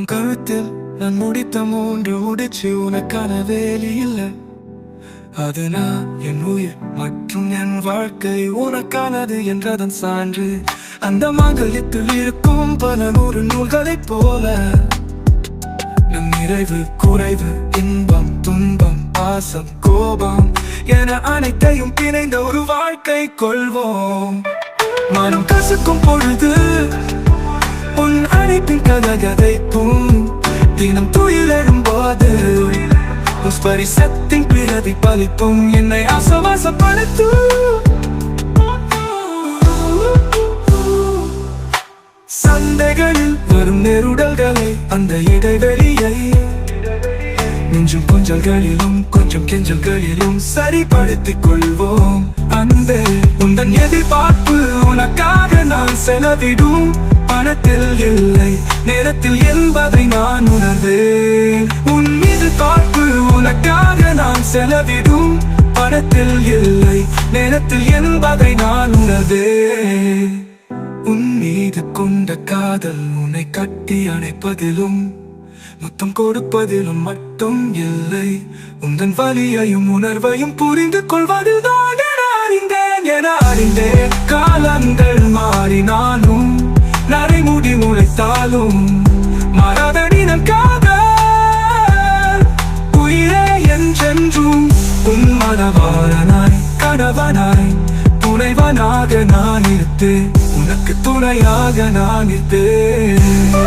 உன் கழுத்தில் நான் முடித்த மூன்று முடிச்சு உனக்கான வேலி இல்லை. அது நான் என் உயிர் மற்றும் என் வாழ்க்கை உனக்கானது என்றதன் சான்று. அந்த மாங்கல்யத்தில் இருக்கும் பல நூறு நூல்களைப் போல. நம் நிறைவு குறைவு இன்பம் துன்பம் பாசம் கோபம் என அனைத்தையும் பிணைந்த ஒரு வாழ்க்கை கொள்வோம். மனம் கசக்கும் பொழுது உன் கதகதைப்பும் தினம் துயில் போது உன் ஸ்பரிசத்தின் பிரதிபலிப்பும் என்னை ஆசவாசப்படுத்தும் சந்தைகளில் வரும் நெருடல்களை அந்த இடைவெளியை நெஞ்சும் கொஞ்சல்களிலும் கொஞ்சம் கெஞ்சல்களிலும் சரிப்படுத்திக் கொள்வோம். அந்த உந்தன் எதிர்பார்ப்பு உனக்காக நான் செலவிடும். பணத்தில் இல்லை. நேரத்தில் என்பதை நான் உணர்ந்தேன் உன் மீது பார்ப்பு உனக்காக நான் செலவிடும். பணத்தில் இல்லை. நேரத்தில் என்பதை நான் உணர்ந்தேன் உன் மீது கொண்ட காதல் உன்னை கட்டி அணைப்பதிலும் முத்தம் கொடுப்பதிலும் மட்டும் இல்லை. உந்தன் வலியையும் உணர்வையும் புரிந்து கொள்வதில் தான் என அறிந்தேன். என அறிந்தேன். முளைத்தாலும் மறதடி நம் காதல் உயிரே என்றென்றும் உன் மனவாளனாய் கணவனாய் துணைவனாக நான் இருத்து உனக்கு துணையாக நான் இருப்பேன்